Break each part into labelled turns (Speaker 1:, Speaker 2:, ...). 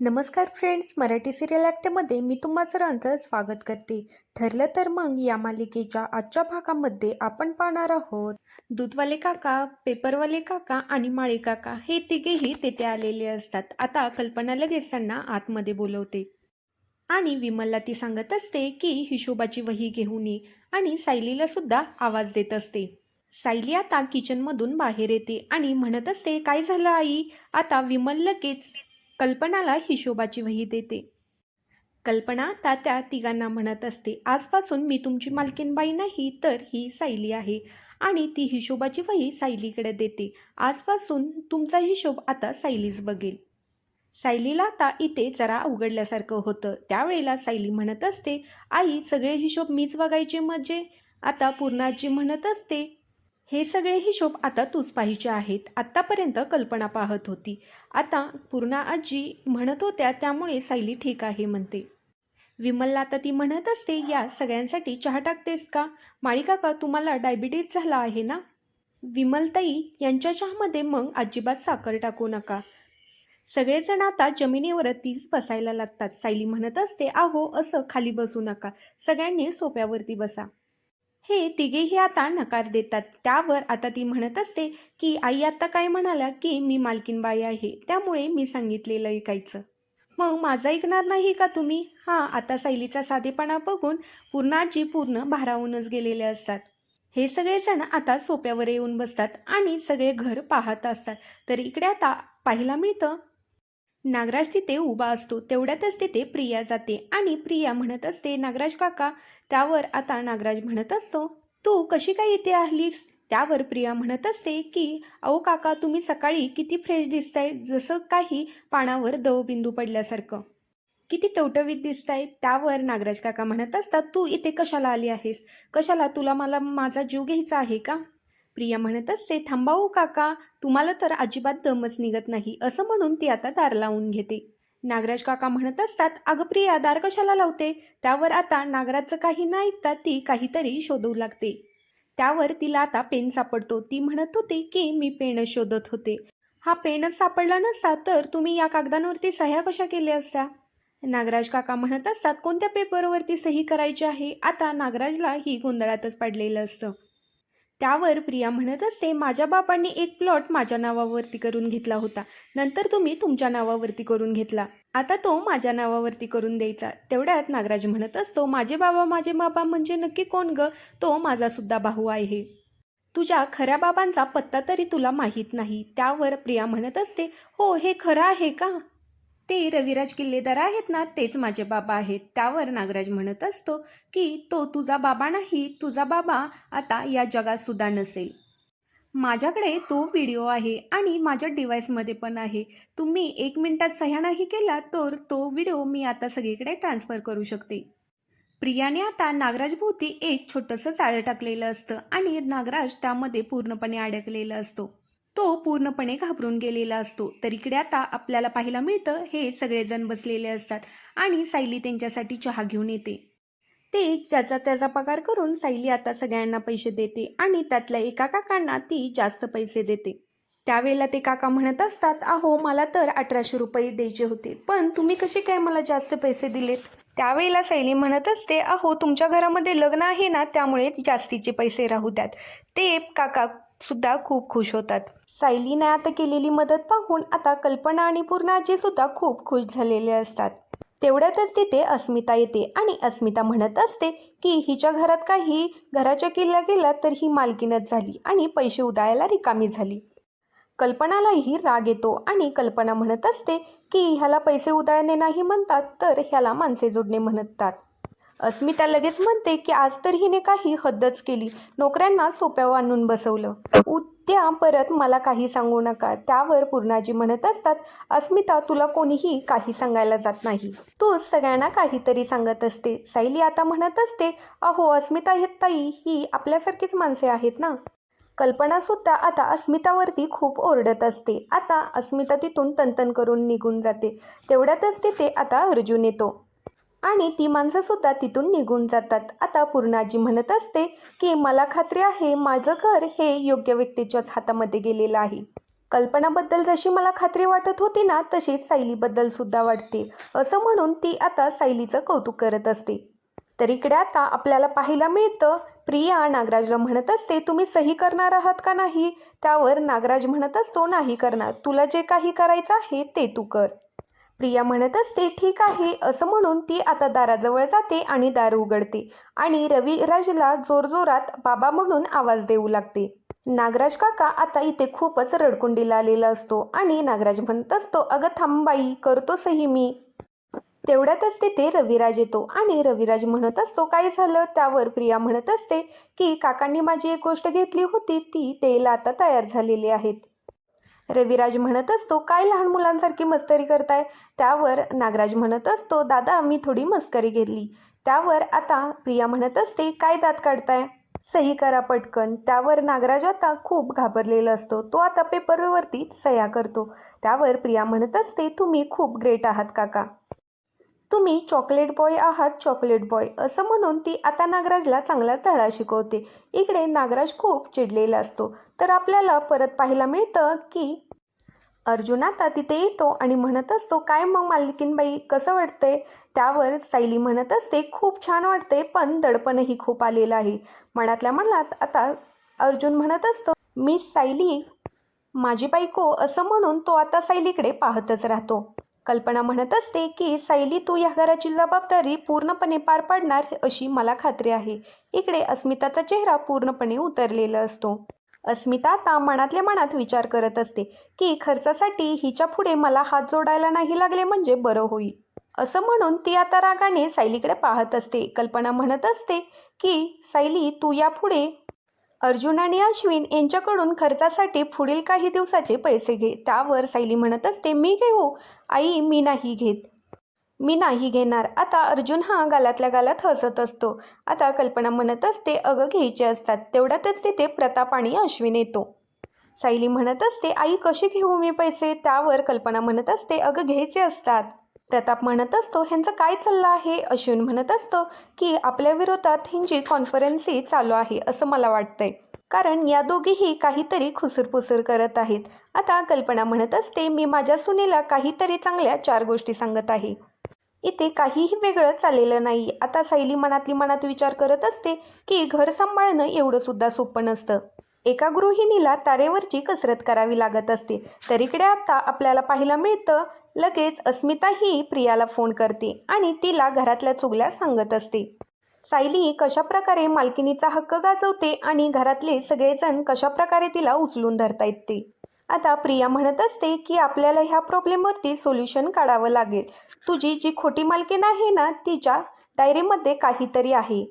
Speaker 1: नमस्कार friends Marathi serial ॲक्टमध्ये मी तुम्हा सर्वांचं स्वागत करते. ठरलं तर मग या मालिकेच्या आजच्या भागामध्ये आपण पाहणार आहोत. दूधवाले काका पेपरवाले काका आणि माळे काका हे तिघेही तेथे आलेले असतात. आता कल्पना लगेच त्यांना आतमध्ये बोलवते. आणि विमलला ती सांगत असते की हिशोबाची वही घेऊन ये आणि सायलीला सुद्धा आवाज देत असते. सायली आता किचनमधून बाहेर येते आणि म्हणत असते काय झालं आई? आता विमल लगेच कल्पनाला हिशोबाची वही देते. कल्पना तात्या तिघांना म्हणत असते आजपासून मी तुमची मालकीनबाई नाही तर ही सायली आहे. आणि ती हिशोबाची वही सायलीकडे देते आजपासून तुमचा हिशोब आता सायलीच बघेल. सायलीला आता इथे जरा उघडल्यासारखं होतं. त्यावेळेला सायली म्हणत असते आई सगळे हिशोब मीच बघायचे मजे? आता पूर्णाजी म्हणत असते हे सगळे हिशोब आता तूच पाहिजे आहेत. आत्तापर्यंत कल्पना पाहत होती. आता पूर्णा आजी म्हणत होत्या त्यामुळे सायली ठीक आहे म्हणते. विमलला आता ती म्हणत असते या सगळ्यांसाठी चहा टाकतेस का? माळिकाका तुम्हाला डायबिटीज झाला आहे ना? विमलताई यांच्या चहामध्ये मग अजिबात साखर टाकू नका. सगळेजण आता जमिनीवरतीच बसायला लागतात. सायली म्हणत असते आहो असं खाली बसू नका. सगळ्यांनी सोप्यावरती बसा. हे तिघेही आता नकार देतात. त्यावर आता ती म्हणत असते की आई आता काय म्हणाल्या की मी मालकीनबाई आहे. त्यामुळे मी सांगितलेलं ऐकायचं. मग माझं ऐकणार नाही का तुम्ही? हां आता सायलीचा साधेपणा बघून पूर्णाजी पूर्ण भारावूनच गेलेले असतात. हे सगळेजण आता सोप्यावर येऊन बसतात आणि सगळे घर पाहत असतात. तर इकडे आता पाहायला मिळतं नागराज तिथे उभा असतो तेवढ्यातच तिथे प्रिया जाते आणि प्रिया म्हणत असते नागराज काका त्यावर आता नागराज म्हणत असतो तू कशी काय इथे आलीस? त्यावर प्रिया म्हणत असते की अहो काका तुम्ही सकाळी किती फ्रेश दिसताय जसं काही पानावर दवबिंदू पडल्यासारखं. किती टवटवीत दिसताय. त्यावर नागराज काका म्हणत असतात तू इथे कशाला आली आहेस? कशाला? तुला मला माझा जीव घ्यायचा आहे का? प्रिया म्हणत असते थांबाऊ काका तुम्हाला तर अजिबात दमच निघत नाही. असं म्हणून ती आता दार लावून घेते. नागराज काका म्हणत असतात अगं प्रिया दार कशाला लावते? त्यावर आता नागराजचं काही न ऐकता ती काहीतरी शोधू लागते. त्यावर तिला आता पेन सापडतो. ती म्हणत होती की मी पेन शोधत होते. हा पेनच सापडला नसता तर तुम्ही या कागदांवरती सह्या कशा केल्या असत्या? नागराज काका म्हणत असतात कोणत्या पेपरवरती सही करायची आहे? आता नागराजला ही गोंधळातच पडलेलं असतं. त्यावर प्रिया म्हणत असते माझ्या बापांनी एक प्लॉट माझ्या नावावरती करून घेतला होता. नंतर तुम्ही तुमच्या नावावरती करून घेतला. आता तो माझ्या नावावरती करून द्यायचा. तेवढ्यात नागराज म्हणत असतो माझे बाबा माझे बाबा म्हणजे नक्की कोण ग? तो माझा सुद्धा भाऊ आहे. तुझ्या खऱ्या बाबांचा पत्ता तरी तुला माहीत नाही. त्यावर प्रिया म्हणत असते हो हे खरं आहे का? ते रविराज किल्लेदार आहेत ना तेच माझे बाबा आहेत. त्यावर नागराज म्हणत असतो की तो तुझा बाबा नाही तुझा बाबा आता या जगात सुद्धा नसेल. माझ्याकडे तो व्हिडिओ आहे आणि माझ्या डिव्हाइसमध्ये पण आहे. तुम्ही एक मिनिटात सह्या नाही केला तर तो व्हिडिओ मी आता सगळीकडे ट्रान्सफर करू शकते. प्रियाने आता नागराजभोवती एक छोटंसं जाळं टाकलेलं असतं आणि नागराज त्यामध्ये पूर्णपणे अडकलेला असतो. तो पूर्णपणे घाबरून गेलेला असतो. तर इकडे आता आपल्याला पाहायला मिळतं हे सगळेजण बसलेले असतात आणि सायली त्यांच्यासाठी चहा घेऊन येते. ते ज्याचा त्याचा पगार करून सायली आता सगळ्यांना पैसे देते आणि त्यातल्या एका काकांना ती जास्त पैसे देते. त्यावेळेला ते काका म्हणत असतात अहो मला तर अठराशे रुपये द्यायचे होते पण तुम्ही कसे काय मला जास्त पैसे दिलेत? त्यावेळेला सायली म्हणत असते अहो तुमच्या घरामध्ये लग्न आहे ना त्यामुळे जास्तीचे पैसे राहू द्यात. ते काका सुद्धा खूप खुश होतात. सायलीने आता केलेली मदत पाहून आता कल्पना आणि पूर्णाजी सुद्धा खूप खुश झालेले असतात. तेवढ्यातच तिथे अस्मिता येते आणि अस्मिता म्हणत असते की हिच्या घरात काही घराच्या किल्ल्या गेला तर ही मालकीनच झाली आणि पैसे उदायला रिकामी झाली. कल्पनालाही राग येतो आणि कल्पना म्हणत असते की ह्याला पैसे उदाळणे नाही म्हणतात तर ह्याला माणसे जोडणे म्हणतात. अस्मिता लगेच म्हणते की आज तर हिने काही हद्दच केली. नोकऱ्यांना सोप्यावर आणून बसवलं. उद्या परत मला काही सांगू नका त्यावर पूर्णाजी म्हणत असतात अस्मिता तुला कोणीही काही सांगायला जात नाही. तू सगळ्यांना काहीतरी सांगत असते सायली आता म्हणत असते अहो अस्मिता हे ताई ही आपल्यासारखीच माणसे आहेत ना कल्पनासुद्धा आता अस्मितावरती खूप ओरडत असते. आता अस्मिता तिथून तंतन करून निघून जाते. तेवढ्यातच तिथे आता अर्जुन येतो. आणि ती माणसंसुद्धा तिथून निघून जातात. आता पूर्णाजी म्हणत असते की मला खात्री आहे माझं घर हे योग्य व्यक्तीच्याच हातामध्ये गेलेलं आहे. कल्पनाबद्दल जशी मला खात्री वाटत होती ना तशीच सायलीबद्दल सुद्धा वाटते. असं म्हणून ती आता सायलीचं कौतुक करत असते. तर इकडे आता आपल्याला पाहायला मिळतं प्रिया नागराजला म्हणत असते तुम्ही सही करणार आहात का नाही? त्यावर नागराज म्हणत असतो नाही करणार. तुला जे काही करायचं आहे ते तू कर. प्रिया म्हणत असते ठीक आहे असं म्हणून ती आता दाराजवळ जाते आणि दार उघडते आणि रविराजला जोरजोरात बाबा म्हणून आवाज देऊ लागते. नागराज काका आता इथे खूपच रडकुंडीला आलेला असतो आणि नागराज म्हणत असतो अगं थांबाई करतो सही मी. तेवढ्यातच तिथे रविराज येतो आणि रविराज म्हणत असतो काय झालं? त्यावर प्रिया म्हणत असते की काकांनी माझी एक गोष्ट घेतली होती ती तेला आता तयार झालेली आहेत. रविराज म्हणत असतो काय लहान मुलांसारखी मस्करी करताय? त्यावर नागराज म्हणत असतो दादा मी थोडी मस्करी घेतली. त्यावर आता प्रिया म्हणत असते काय दात काढताय? सही करा पटकन. त्यावर नागराज आता खूप घाबरलेला असतो तो आता पेपरवरती सह्या करतो. त्यावर प्रिया म्हणत असते तुम्ही खूप ग्रेट आहात काका. तुम्ही चॉकलेट बॉय आहात चॉकलेट बॉय असं म्हणून ती आता नागराजला चांगला धडा शिकवते. इकडे नागराज खूप चिडलेला असतो. तर आपल्याला परत पाहायला मिळतं की अर्जुन आता तिथे येतो आणि म्हणत असतो काय मग मालकीनबाई कसं वाटतंय? त्यावर सायली म्हणत असते खूप छान वाटते पण दडपणही खूप आलेलं आहे. मनातल्या मनात आता अर्जुन म्हणत असतो मी सायली माझी बायको असं म्हणून तो आता सायलीकडे पाहतच राहतो. कल्पना म्हणत असते की सायली तू या घराची जबाबदारी पूर्णपणे पार पाडणार अशी मला खात्री आहे. इकडे अस्मिताचा चेहरा पूर्णपणे उतरलेला असतो. अस्मिता आता मनातल्या मनात विचार करत असते की खर्चासाठी हिच्या पुढे मला हात जोडायला नाही लागले म्हणजे बरं होईल. असं म्हणून ती आता रागाने सायलीकडे पाहत असते. कल्पना म्हणत असते की सायली तू यापुढे अर्जुन आणि अश्विन यांच्याकडून खर्चासाठी पुढील काही दिवसाचे पैसे घे. त्यावर सायली म्हणत असते मी घेऊ? आई मी नाही घेत. मी नाही घेणार. आता अर्जुन हा गालातल्या गालात हसत असतो. आता कल्पना म्हणत असते अगं घ्यायचे असतात. तेवढ्यातच तिथे प्रताप आणि अश्विन येतो. सायली म्हणत असते आई कशी घेऊ मी पैसे? त्यावर कल्पना म्हणत असते अगं घ्यायचे असतात. प्रताप म्हणत असतो ह्यांचं काय चाललं आहे? अश्विन म्हणत असतो की आपल्या विरोधात ह्यांची कॉन्फरन्सही चालू आहे असं मला वाटतंय. कारण या दोघीही काहीतरी खुसूरपुसूर करत आहेत. आता कल्पना म्हणत असते मी माझ्या सुनेला काहीतरी चांगल्या चार गोष्टी सांगत आहे. इथे काहीही वेगळं चाललेलं नाही. आता सायली मनातली मनात विचार करत असते की घर सांभाळणं एवढं सुद्धा सोपं नसतं. एका गृहिणीला तारेवरची कसरत करावी लागत असते. तर इकडे आता आपल्याला पाहायला मिळतं लगेच अस्मिता ही प्रियाला फोन करते आणि तिला घरातल्या चुगल्या सांगत असते. सायली कशाप्रकारे मालकिनीचा हक्क गाजवते आणि घरातले सगळेजण कशाप्रकारे तिला उचलून धरता ते? आता प्रिया म्हणत असते की आपल्याला ह्या प्रॉब्लेमवरती सोल्युशन काढावं लागेल. तुझी जी खोटी मालकीण आहे ना तिच्या डायरीमध्ये काहीतरी आहे.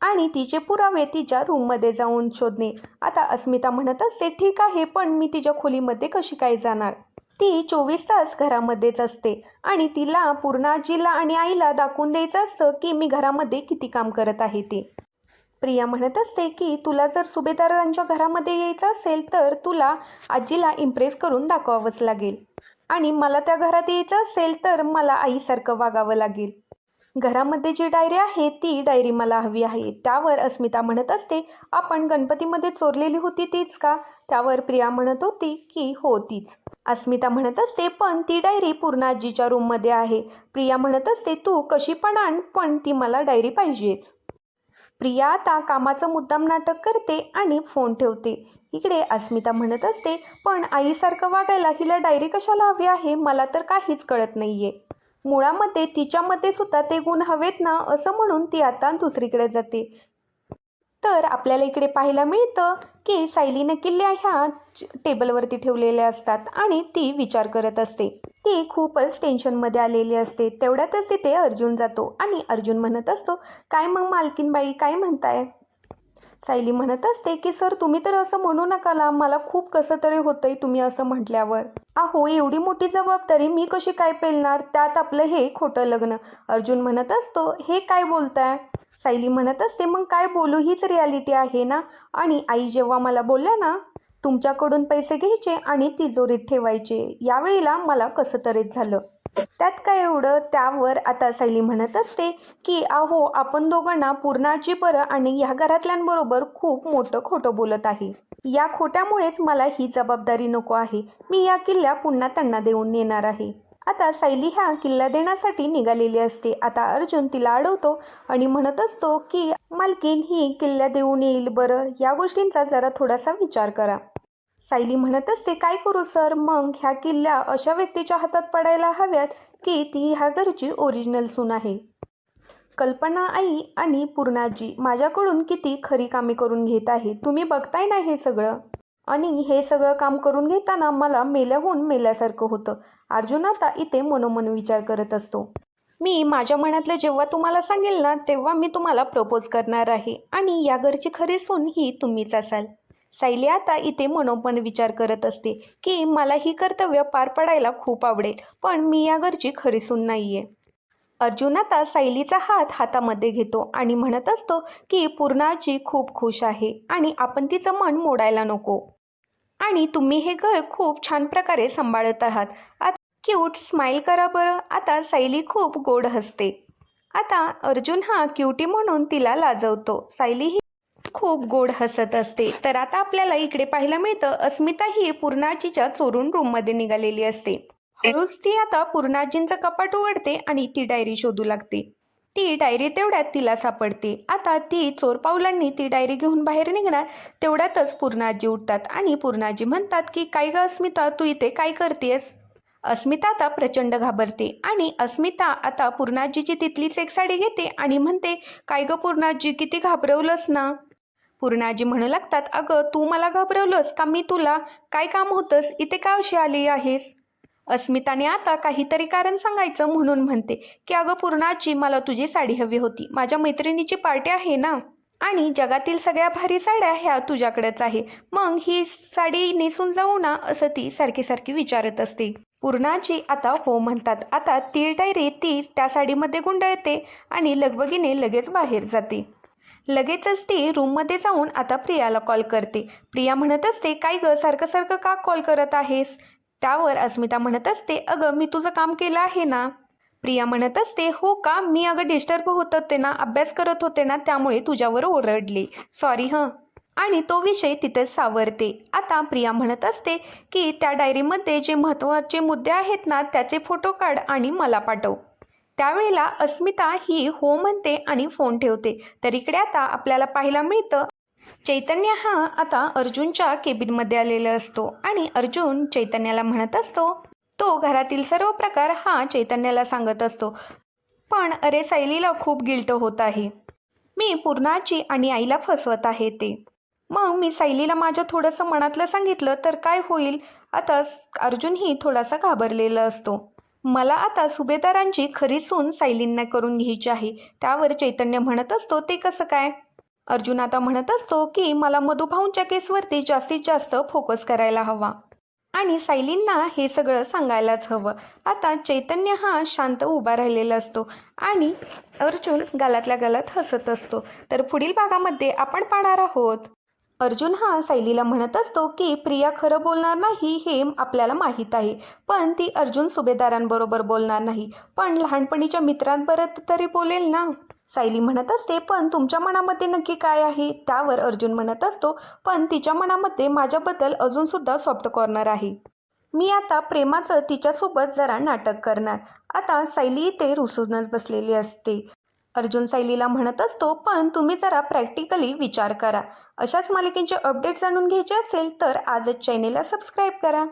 Speaker 1: आणि तिचे पुरावे तिच्या रूममध्ये जाऊन शोधणे. आता अस्मिता म्हणत असते ठीक आहे पण मी तिच्या खोलीमध्ये कशी काय जाणार? ती चोवीस तास घरामध्येच असते आणि तिला पूर्ण आजीला आणि आईला दाखवून द्यायचं असतं की मी घरामध्ये किती काम करत आहे ते. प्रिया म्हणत असते की तुला जर सुभेदारांच्या घरामध्ये यायचं असेल तर तुला आजीला इम्प्रेस करून दाखवावंच लागेल. आणि मला त्या घरात यायचं असेल तर मला आईसारखं वागावं लागेल. घरामध्ये जी डायरी आहे ती डायरी मला हवी आहे. त्यावर अस्मिता म्हणत असते आपण गणपतीमध्ये चोरलेली होती तीच का? त्यावर प्रिया म्हणत होती की हो तीच. अस्मिता म्हणत असते पण ती डायरी पूर्ण आजीच्या रूममध्ये आहे. प्रिया म्हणत असते तू कशी पण आण पण ती मला डायरी पाहिजेच. प्रिया आता कामाचं मुद्दाम नाटक करते आणि फोन ठेवते. इकडे अस्मिता म्हणत असते पण आईसारखं वागायला हिला डायरी कशाला हवी आहे? मला तर काहीच कळत नाहीये. मुळामध्ये तिच्यामध्ये सुद्धा ते गुण हवेत ना असं म्हणून ती आता दुसरीकडे जाते. तर आपल्याला इकडे पाहायला मिळतं की सायलीनं किल्ल्या ह्या टेबलवरती ठेवलेल्या असतात आणि ती विचार करत असते. ती खूपच टेन्शनमध्ये आलेली असते. तेवढ्यातच तिथे अर्जुन जातो आणि अर्जुन म्हणत असतो काय मग मालकीनबाई काय म्हणताय? सायली म्हणत असते की सर तुम्ही तर असं म्हणू नका ना. मला खूप कसं तरी होतंय तुम्ही असं म्हटल्यावर. अहो एवढी मोठी जबाबदारी मी कशी काय पेलणार? त्यात आपलं हे खोटं लग्न. अर्जुन म्हणत असतो हे काय बोलताय? सायली म्हणत असते मग काय बोलू? हीच रियालिटी आहे ना. आणि आई जेव्हा मला बोलल्या ना तुमच्याकडून पैसे घ्यायचे आणि तिजोरीत ठेवायचे. यावेळेला मला कसं तरीच झालं. त्यात काय एवढं? त्यावर आता सैली म्हणत असते की अहो आपण दोघांना पूर्णाची परं आणि ह्या घरातल्यांबरोबर खूप मोठं खोटं बोलत आहे. या खोट्यामुळेच मला ही जबाबदारी नको आहे. मी या किल्ल्या पुन्हा त्यांना देऊन नेणार आहे. आता सायली ह्या किल्ला देण्यासाठी निघालेली असते. आता अर्जुन तिला अडवतो आणि म्हणत असतो की मालकीन ही किल्ल्या देऊन येईल बरं. या गोष्टींचा जरा थोडासा विचार करा. सायली म्हणत असते काय करू सर? मग ह्या किल्ल्या अशा व्यक्तीच्या हातात पडायला हव्यात की ती ह्या घरची ओरिजिनल सून आहे. कल्पना आई आणि पूर्णाजी माझ्याकडून किती खरी कामे करून घेत आहे? तुम्ही बघताय ना हे सगळं? आणि हे सगळं काम करून घेताना मला मेल्याहून मेल्यासारखं होतं. अर्जुन आता इथे मनोमन विचार करत असतो. मी माझ्या मनातलं जेव्हा तुम्हाला सांगेल ना तेव्हा मी तुम्हाला प्रपोज करणार आहे आणि या घरची खरी सून ही तुम्हीच असाल. सायली आता इथे मनोमन विचार करत असते की मला ही कर्तव्य पार पडायला खूप आवडेल पण मी या घरची खरीसून नाही आहे अर्जुन आता सायलीचा हात हातामध्ये घेतो आणि म्हणत असतो की पूर्णाजी खूप खुश आहे आणि आपण तिचं मन मोडायला नको. आणि तुम्ही हे घर खूप छान प्रकारे सांभाळत आहात. आता क्यूट स्माईल करा बरं. आता सायली खूप गोड हसते. आता अर्जुन हा क्युटी म्हणून तिला लाजवतो. सायली ही खूप गोड हसत असते. तर आता आपल्याला इकडे पाहायला मिळतं अस्मिता ही पूर्णाजीच्या चोरून रूममध्ये निघालेली असते. हळूच ती आता पूर्णाजींचं कपाट उघडते आणि ती डायरी शोधू लागते. ती डायरी तेवढ्यात तिला सापडते. आता ती चोर पावलांनी ती डायरी घेऊन बाहेर निघणार तेवढ्यातच पूर्णाजी उठतात आणि पूर्णाजी म्हणतात की काय ग अस्मिता तू इथे काय करतेस अस्मिता आता प्रचंड घाबरते आणि अस्मिता आता पूर्णाजीची तिथलीच एक साडी घेते आणि म्हणते काय ग पूर्णाजी किती घाबरवलंस ना? पूर्णाजी म्हणू लागतात अगं तू मला घाबरवलंस का? मी तुला काय काम होतंस? इथे का अशी आली आहेस? अस्मिताने आता काहीतरी कारण सांगायचं म्हणून म्हणते की अगं पूर्णाजी मला तुझी साडी हवी होती. माझ्या मैत्रिणीची पार्टी आहे ना? आणि जगातील सगळ्या भारी साड्या ह्या तुझ्याकडेच आहे. मग ही साडी नेसून जाऊ ना? असं ती सारखी सारखी विचारत असते. पूर्णाजी आता हो म्हणतात. आता ती डायरी ती त्या साडीमध्ये गुंडळते आणि लगबगीने लगेच बाहेर जाते. लगेचच ती रूममध्ये जाऊन आता प्रियाला कॉल करते. प्रिया म्हणत असते काय ग सारखं सारखं का कॉल करत आहेस? त्यावर अस्मिता म्हणत असते अगं मी तुझं काम केलं आहे ना? प्रिया म्हणत असते हो का? मी अगं डिस्टर्ब होत होते ना अभ्यास करत होते ना त्यामुळे तुझ्यावर ओरडले. सॉरी हं. आणि तो विषय तिथेच सावरते. आता प्रिया म्हणत असते की त्या डायरीमध्ये जे महत्त्वाचे मुद्दे आहेत ना त्याचे फोटो काढ आणि मला पाठव. त्यावेळेला अस्मिता ही हो म्हणते आणि फोन ठेवते. तर इकडे आता आपल्याला पाहायला मिळतं चैतन्य हा आता अर्जुनच्या केबिनमध्ये आलेला असतो आणि अर्जुन चैतन्याला म्हणत असतो तो घरातील सर्व प्रकार हा चैतन्याला सांगत असतो. पण अरे सायलीला खूप गिल्ट होत आहे. मी पूर्णाची आणि आईला फसवत आहे ते. मग मी सायलीला माझ्या थोडंसं मनातलं सांगितलं तर काय होईल? आता अर्जुनही थोडासा घाबरलेला असतो. मला आता सुभेदारांची खरी सून सायलींना करून घ्यायची आहे. त्यावर चैतन्य म्हणत असतो ते कसं काय? अर्जुन आता म्हणत असतो की मला मधुभाऊंच्या केसवरती जास्तीत जास्त फोकस करायला हवा. आणि सायलींना हे सगळं सांगायलाच हवं. आता चैतन्य हा शांत उभा राहिलेला असतो आणि अर्जुन गालातल्या गालात हसत असतो. तर पुढील भागामध्ये आपण पाहणार आहोत. अर्जुन हा सायलीला म्हणत असतो की प्रिया खरं बोलणार नाही हे आपल्याला माहीत आहे. पण ती अर्जुन सुभेदारांबरोबर बोलणार नाही. पण लहानपणीच्या मित्रांबरोबर तरी बोलेल ना? सायली म्हणत असते पण तुमच्या मनामध्ये नक्की काय आहे? त्यावर अर्जुन म्हणत असतो पण तिच्या मनामध्ये माझ्याबद्दल अजूनसुद्धा सॉफ्ट कॉर्नर आहे. मी आता प्रेमाचं तिच्यासोबत जरा नाटक करणार. आता सायली इथे रुसूनच बसलेली असते. अर्जुन सायलीला म्हणत असतो पण तुम्ही जरा प्रॅक्टिकली विचार करा. अशाच मालिकेचे अपडेट जाणून घ्यायचे असेल तर आजच चॅनेलला सबस्क्राईब करा.